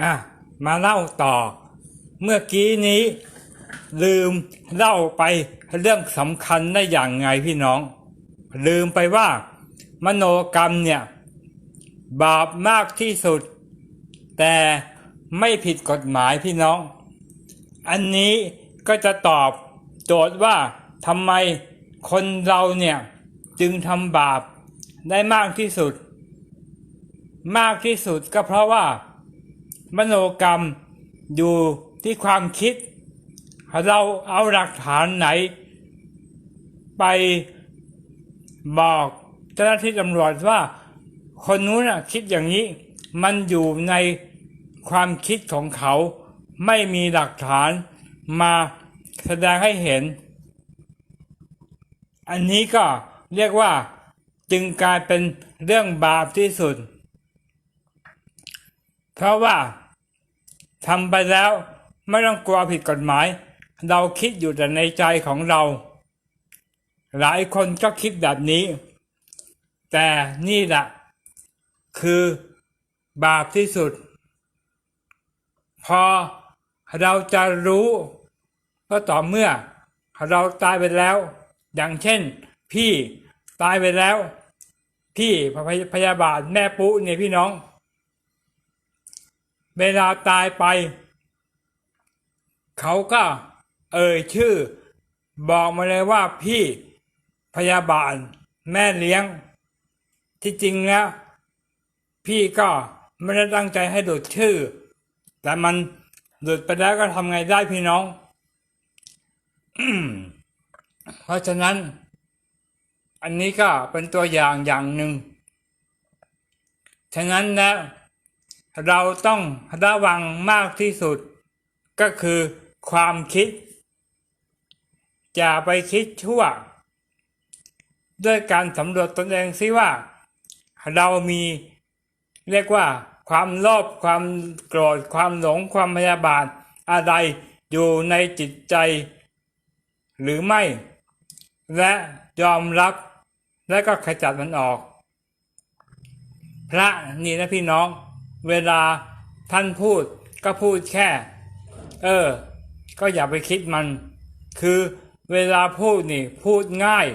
อะมาเล่าต่อ เมื่อกี้นี้ ลืมเล่าไปเรื่องสำคัญได้อย่างไงพี่น้อง ลืมไปว่า มโนกรรมเนี่ย บาปมากที่สุด แต่ไม่ผิดกฎหมายพี่น้อง อันนี้ก็จะตอบโจทย์ว่าทำไมคนเราเนี่ย จึงทำบาปได้มากที่สุด มากที่สุดก็เพราะว่า มโนกรรมอยู่ที่ความคิด เราเอาหลักฐานไหน ไปบอกเจ้าหน้าที่ตำรวจว่า คนนู้นน่ะคิดอย่างนี้ มันอยู่ในความคิดของเขา ไม่มีหลักฐานมาแสดงให้เห็น อันนี้ก็เรียกว่าจึงกลายเป็นเรื่องบาปที่สุด เพราะว่า ทำไปแล้วไม่ต้องกลัวผิดกฎหมาย เราคิดอยู่แต่ในใจของเรา หลายคนก็คิดแบบนี้ แต่นี่แหละคือบาปที่สุด พอเราจะรู้ก็ต่อเมื่อ เราตายไปแล้ว อย่างเช่น พี่ตายไปแล้ว พี่พยาบาลแม่ปุ๊เนี่ยพี่น้อง เวลาตายไป เขาก็เอ่ยชื่อ บอกมาเลยว่าพี่พยาบาลแม่เลี้ยง ที่จริงแล้ว พี่ก็ไม่ได้ตั้งใจให้หลุดชื่อ แต่มันหลุดไปแล้วก็ทำไงได้พี่น้องเพราะฉะนั้น อันนี้ก็เป็นตัวอย่างอย่างหนึ่ง ฉะนั้นแล้ว เราต้องระวังมากที่สุด ก็คือความคิด อย่าไปคิดชั่ว ด้วยการสำรวจตนเองซิว่า เรามีเรียกว่า ความโลภความโกรธความหลงความพยาบาทอะไรอยู่ในจิตใจ หรือไม่ และยอมรับและก็ขจัดมันออก พระนี่นะพี่น้อง เวลาท่านพูดก็พูดแค่ เออ ก็อย่าไปคิดมัน คือเวลาพูดนี่พูดง่าย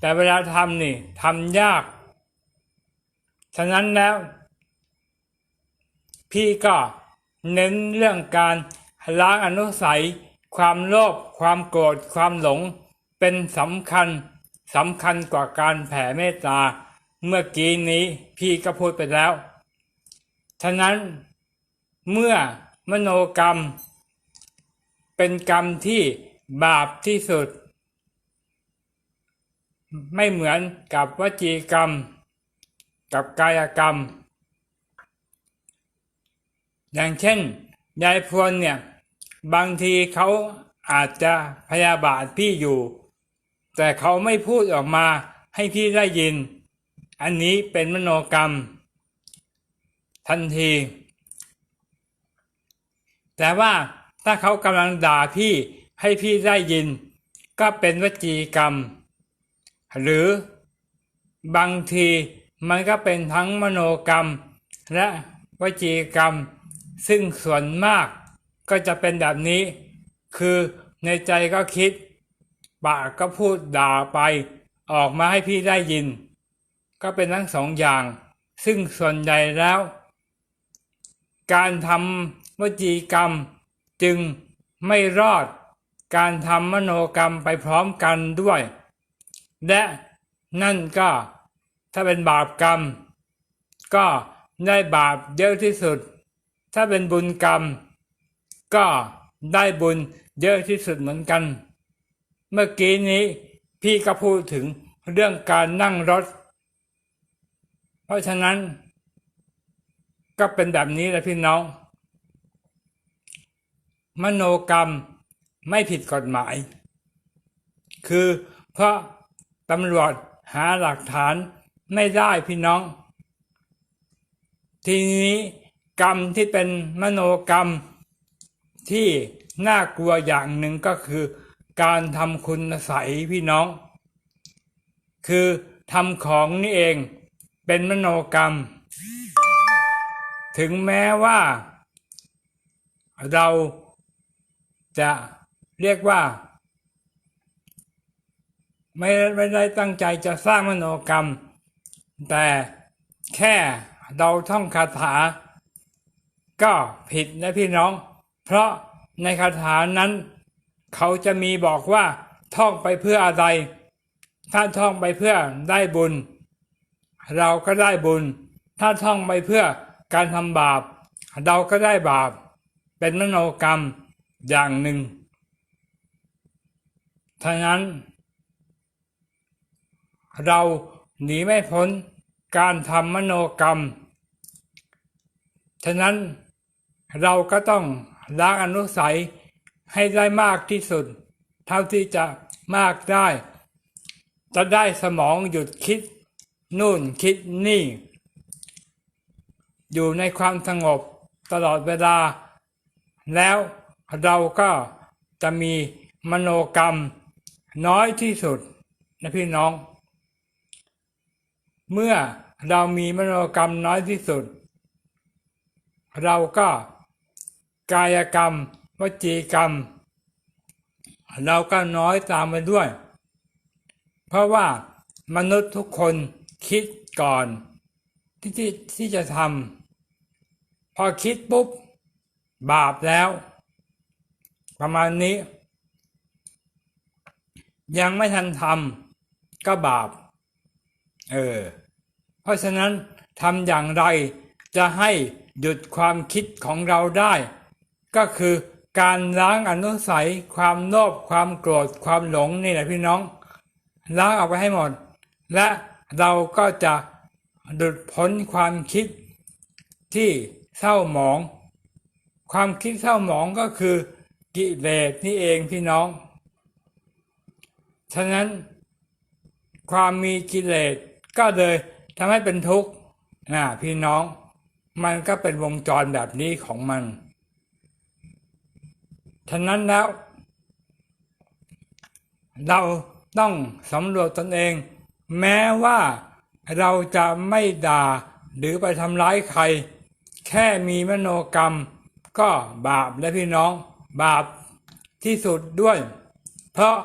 แต่เวลาทำนี่ทำยาก ฉะนั้นแล้ว พี่ก็เน้นเรื่องการล้างอนุสัย ความโลภความโกรธความหลง เป็นสำคัญสำคัญกว่าการแผ่เมตตา เมื่อกี้นี้พี่ก็พูดไปแล้ว ฉะนั้นเมื่อมโนกรรม เป็นกรรมที่บาปที่สุด ไม่เหมือนกับวจีกรรม กับกายกรรม อย่างเช่นยายพวนเนี่ย บางทีเขาอาจจะพยาบาทพี่อยู่ แต่เขาไม่พูดออกมาให้พี่ได้ยิน อันนี้เป็นมโนกรรม ทันที แต่ว่าถ้าเขากำลังด่าพี่ให้พี่ได้ยิน ก็เป็นวจีกรรม หรือบางทีมันก็เป็นทั้งมโนกรรม และวจีกรรม ซึ่งส่วนมากก็จะเป็นแบบนี้ คือในใจก็คิด ปากก็พูดด่าไป ออกมาให้พี่ได้ยิน ก็เป็นทั้งสองอย่าง ซึ่งส่วนใหญ่แล้ว การทำวจีกรรม จึงไม่รอดการทำมโนกรรมไปพร้อมกันด้วย และนั่นก็ถ้าเป็นบาปกรรม ก็ได้บาปเยอะที่สุด ถ้าเป็นบุญกรรม ก็ได้บุญเยอะที่สุดเหมือนกัน เมื่อกี้นี้พี่ก็พูดถึงเรื่องการนั่งรถ เพราะฉะนั้น ก็เป็นแบบนี้แหละพี่น้อง มโนกรรมไม่ผิดกฎหมาย คือเพราะตำรวจหาหลักฐานไม่ได้พี่น้อง ทีนี้กรรมที่เป็นมโนกรรมที่น่ากลัวอย่างหนึ่งก็คือ การทำคุณใสยพี่น้อง คือทำของนี่เองเป็นมโนกรรม ถึงแม้ว่า เราจะเรียกว่า ไม่ไม่ได้ตั้งใจจะสร้างมโนกรรม แต่แค่เราท่องคาถา ก็ผิดนะพี่น้อง เพราะในคาถานั้น เขาจะมีบอกว่าท่องไปเพื่ออะไร ถ้าท่องไปเพื่อได้บุญ เราก็ได้บุญ ถ้าท่องไปเพื่อ การทำบาป เราก็ได้บาป เป็นมโนกรรมอย่างหนึ่งฉะนั้น เราหนีไม่พ้นการทำมโนกรรม ฉะนั้นเราก็ต้องล้างอนุสัยให้ได้มากที่สุด เท่าที่จะมากได้ จะได้สมองหยุดคิด นู่นคิดนี่ อยู่ในความสงบตลอดเวลา แล้วเราก็จะมีมโนกรรมน้อยที่สุดนะพี่น้อง เมื่อเรามีมโนกรรมน้อยที่สุด เราก็กายกรรมวจีกรรม เราก็น้อยตามไปด้วย เพราะว่ามนุษย์ทุกคนคิดก่อน ที่ที่ที่จะทำ พอคิดปุ๊บ บาปแล้ว ประมาณนี้ ยังไม่ทันทำก็บาป เออ เพราะฉะนั้นทำอย่างไรจะให้หยุดความคิดของเราได้ ก็คือการล้างอนุสัย ความโลภความโกรธความหลงนี่แหละพี่น้อง ล้างออกไปให้หมด และเราก็จะหลุดพ้นความคิดที่ เศร้าหมอง ความคิดเศร้าหมองก็คือกิเลสนี่เองพี่น้อง ฉะนั้น ความมีกิเลสก็เลยทำให้เป็นทุกข์นะพี่น้อง มันก็เป็นวงจรแบบนี้ของมัน ฉะนั้นแล้ว เราต้องสำรวจตนเอง แม้ว่าเราจะไม่ด่าหรือไปทำร้ายใคร ค่มีมโนกรรม ก็บาปและพี่น้อง บาปที่สุดด้วย เพราะ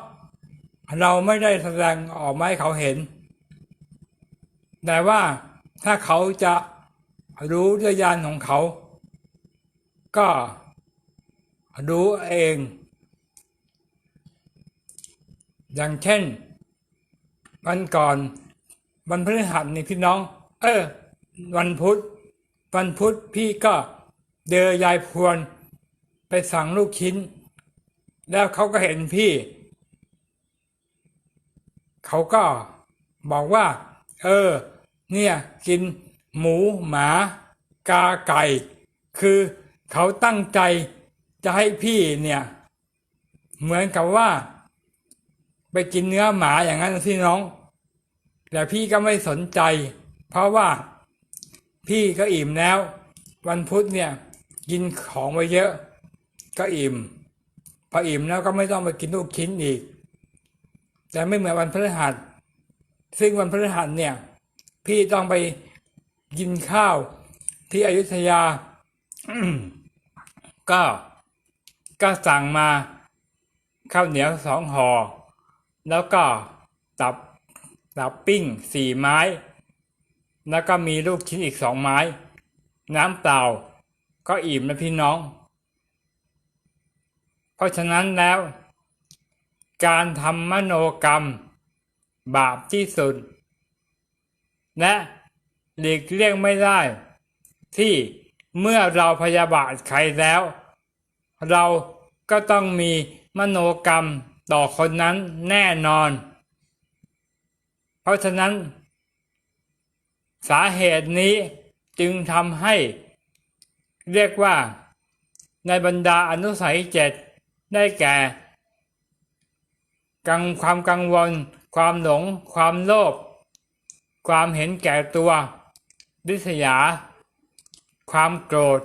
เราไม่ได้แสดงออกมาให้เขาเห็น แต่ว่าถ้าเขาจะรู้ด้วยญาณของเขา ก็รู้เอง อย่างเช่น วันก่อน วันพฤหัสนี่พี่น้อง เออ วันพุธ วันพุธพี่ก็เดอยายพวน ไปสั่งลูกชิ้น แล้วเขาก็เห็นพี่ เขาก็บอกว่า เออ เนี่ย กินหมูหมา กาไก่ คือเขาตั้งใจจะให้พี่เนี่ย เหมือนกับว่า ไปกินเนื้อหมาอย่างนั้นพี่น้อง แต่พี่ก็ไม่สนใจ เพราะว่า พี่ก็อิ่มแล้ว วันพุธเนี่ยกินของไปเยอะ ก็อิ่ม พออิ่มแล้วก็ไม่ต้องไปกินลูกชิ้นอีก แต่ไม่เหมือนวันพฤหัส ซึ่งวันพฤหัสเนี่ย พี่ต้องไปกินข้าวที่อยุธยาก็ก็สั่งมาข้าวเหนียวสองห่อแล้วก็ตับตับปิ้งสี่ไม้ แล้วก็มีลูกชิ้นอีกสองไม้ น้ำเปล่า ก็อิ่มนะพี่น้อง เพราะฉะนั้นแล้ว การทำมโนกรรม บาปที่สุด และหลีกเลี่ยงไม่ได้ ที่เมื่อเราพยาบาทใครแล้ว เราก็ต้องมีมโนกรรมต่อคนนั้นแน่นอน เพราะฉะนั้น สาเหตุนี้จึงทำให้ เรียกว่า ในบรรดาอนุสัยเจ็ดได้แก่กังความกังวล ความหลง ความโลภความเห็นแก่ตัวริษยา ความโกรธ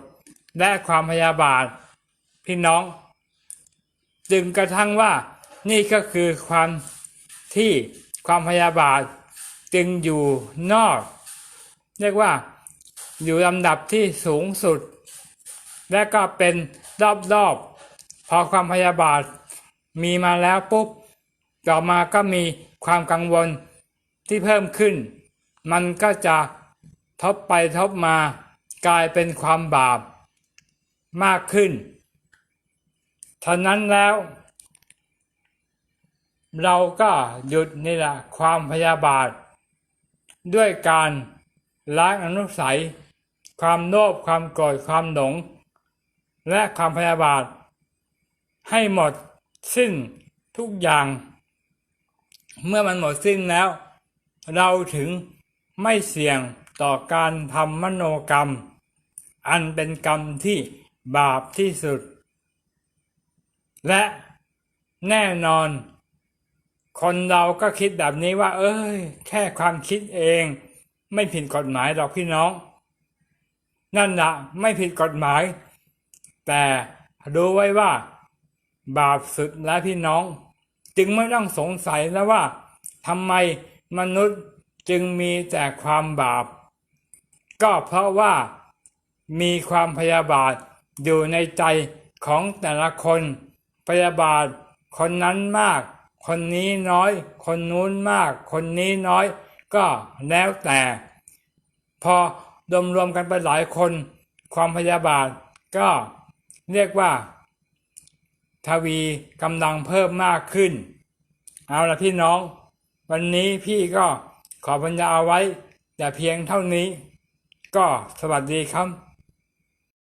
และความพยาบาท พี่น้อง จึงกระทั่งว่านี่ก็คือความที่ความพยาบาทจึงอยู่นอก เรียกว่าอยู่ลำดับที่สูงสุด และก็เป็นรอบๆ พอความพยาบาทมีมาแล้วปุ๊บ ต่อมาก็มีความกังวลที่เพิ่มขึ้น มันก็จะทบไปทบมากลายเป็นความบาปมากขึ้นฉะนั้นแล้ว เราก็หยุดนี่แหละความพยาบาท ด้วยการ ล้างอนุสัย ความโลภความโกรธความหลง และความพยาบาท ให้หมดสิ้นทุกอย่าง เมื่อมันหมดสิ้นแล้ว เราถึงไม่เสี่ยงต่อการทำมโนกรรม อันเป็นกรรมที่บาปที่สุด และแน่นอน คนเราก็คิดแบบนี้ว่า เอ้ย แค่ความคิดเอง ไม่ผิดกฎหมายหรอกพี่น้อง นั่นละไม่ผิดกฎหมาย แต่รู้ไว้ว่า บาปสุดและพี่น้อง จึงไม่ต้องสงสัยแล้วว่าทำไมมนุษย์จึงมีแต่ความบาป ก็เพราะว่ามีความพยาบาทอยู่ในใจของแต่ละคน พยาบาทคนนั้นมาก คนนี้น้อย คนนู้นมาก คนนี้น้อย ก็แล้วแต่ พอรวมรวมๆกันไปหลายคน ความพยาบาทก็เรียกว่า ทวีกำลังเพิ่มมากขึ้น เอาละพี่น้อง วันนี้พี่ก็ขอบัญญาเอาไว้ แต่เพียงเท่านี้ ก็สวัสดีครับ